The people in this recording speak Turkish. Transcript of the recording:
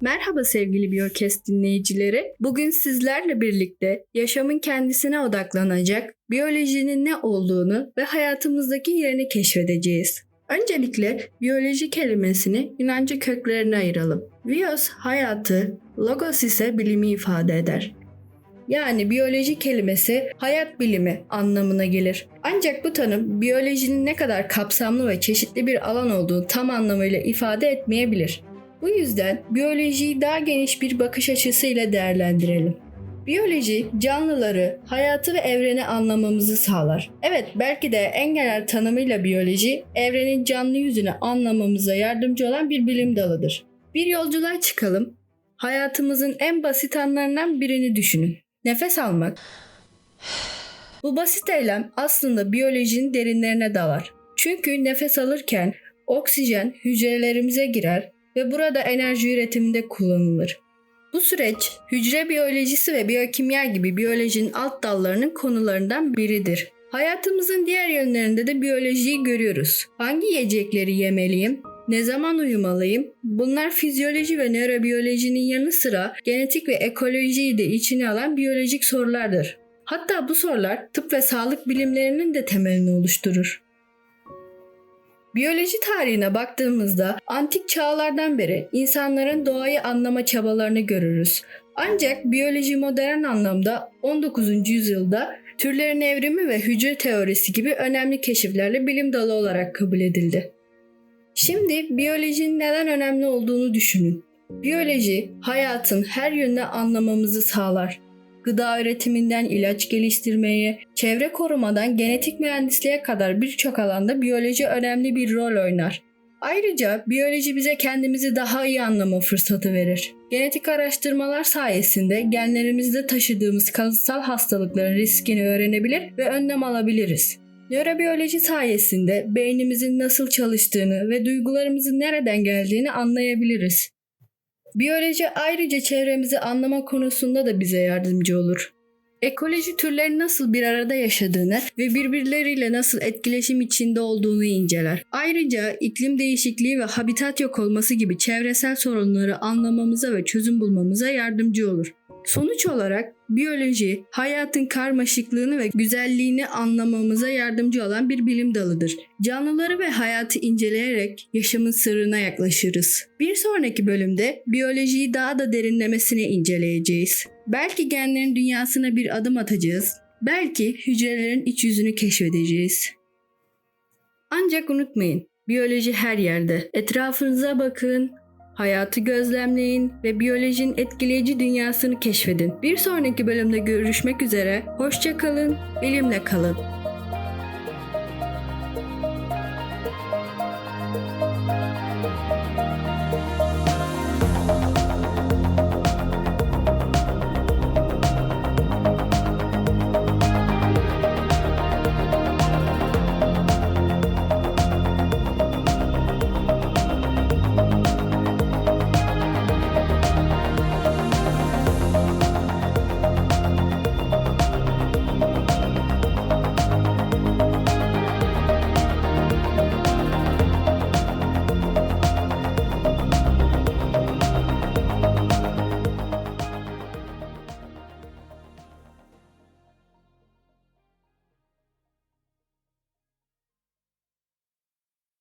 Merhaba sevgili Biyokest dinleyicileri. Bugün sizlerle birlikte yaşamın kendisine odaklanacak, biyolojinin ne olduğunu ve hayatımızdaki yerini keşfedeceğiz. Öncelikle biyoloji kelimesini Yunanca köklerine ayıralım. Bios hayatı, logos ise bilimi ifade eder. Yani biyoloji kelimesi hayat bilimi anlamına gelir. Ancak bu tanım biyolojinin ne kadar kapsamlı ve çeşitli bir alan olduğunu tam anlamıyla ifade etmeyebilir. Bu yüzden biyolojiyi daha geniş bir bakış açısıyla değerlendirelim. Biyoloji canlıları, hayatı ve evreni anlamamızı sağlar. Evet belki de en genel tanımıyla biyoloji evrenin canlı yüzünü anlamamıza yardımcı olan bir bilim dalıdır. Bir yolculuğa çıkalım. Hayatımızın en basit anlarından birini düşünün. Nefes almak. Bu basit eylem aslında biyolojinin derinlerine dalar. Çünkü nefes alırken oksijen hücrelerimize girer ve burada enerji üretiminde kullanılır. Bu süreç hücre biyolojisi ve biyokimya gibi biyolojinin alt dallarının konularından biridir. Hayatımızın diğer yönlerinde de biyolojiyi görüyoruz. Hangi yiyecekleri yemeliyim? Ne zaman uyumalıyım? Bunlar fizyoloji ve nörobiyolojinin yanı sıra genetik ve ekolojiyi de içine alan biyolojik sorulardır. Hatta bu sorular tıp ve sağlık bilimlerinin de temelini oluşturur. Biyoloji tarihine baktığımızda antik çağlardan beri insanların doğayı anlama çabalarını görürüz. Ancak biyoloji modern anlamda 19. yüzyılda türlerin evrimi ve hücre teorisi gibi önemli keşiflerle bilim dalı olarak kabul edildi. Şimdi biyolojinin neden önemli olduğunu düşünün. Biyoloji hayatın her yönünü anlamamızı sağlar. Gıda üretiminden ilaç geliştirmeye, çevre korumadan genetik mühendisliğe kadar birçok alanda biyoloji önemli bir rol oynar. Ayrıca biyoloji bize kendimizi daha iyi anlama fırsatı verir. Genetik araştırmalar sayesinde genlerimizde taşıdığımız kalıtsal hastalıkların riskini öğrenebilir ve önlem alabiliriz. Nörobiyoloji sayesinde beynimizin nasıl çalıştığını ve duygularımızın nereden geldiğini anlayabiliriz. Biyoloji ayrıca çevremizi anlama konusunda da bize yardımcı olur. Ekoloji türlerin nasıl bir arada yaşadığını ve birbirleriyle nasıl etkileşim içinde olduğunu inceler. Ayrıca iklim değişikliği ve habitat yok olması gibi çevresel sorunları anlamamıza ve çözüm bulmamıza yardımcı olur. Sonuç olarak biyoloji hayatın karmaşıklığını ve güzelliğini anlamamıza yardımcı olan bir bilim dalıdır. Canlıları ve hayatı inceleyerek yaşamın sırrına yaklaşırız. Bir sonraki bölümde biyolojiyi daha da derinlemesine inceleyeceğiz. Belki genlerin dünyasına bir adım atacağız. Belki hücrelerin iç yüzünü keşfedeceğiz. Ancak unutmayın, biyoloji her yerde. Etrafınıza bakın, Hayatı gözlemleyin ve biyolojinin etkileyici dünyasını keşfedin. Bir sonraki bölümde görüşmek üzere. Hoşça kalın, bilimle kalın.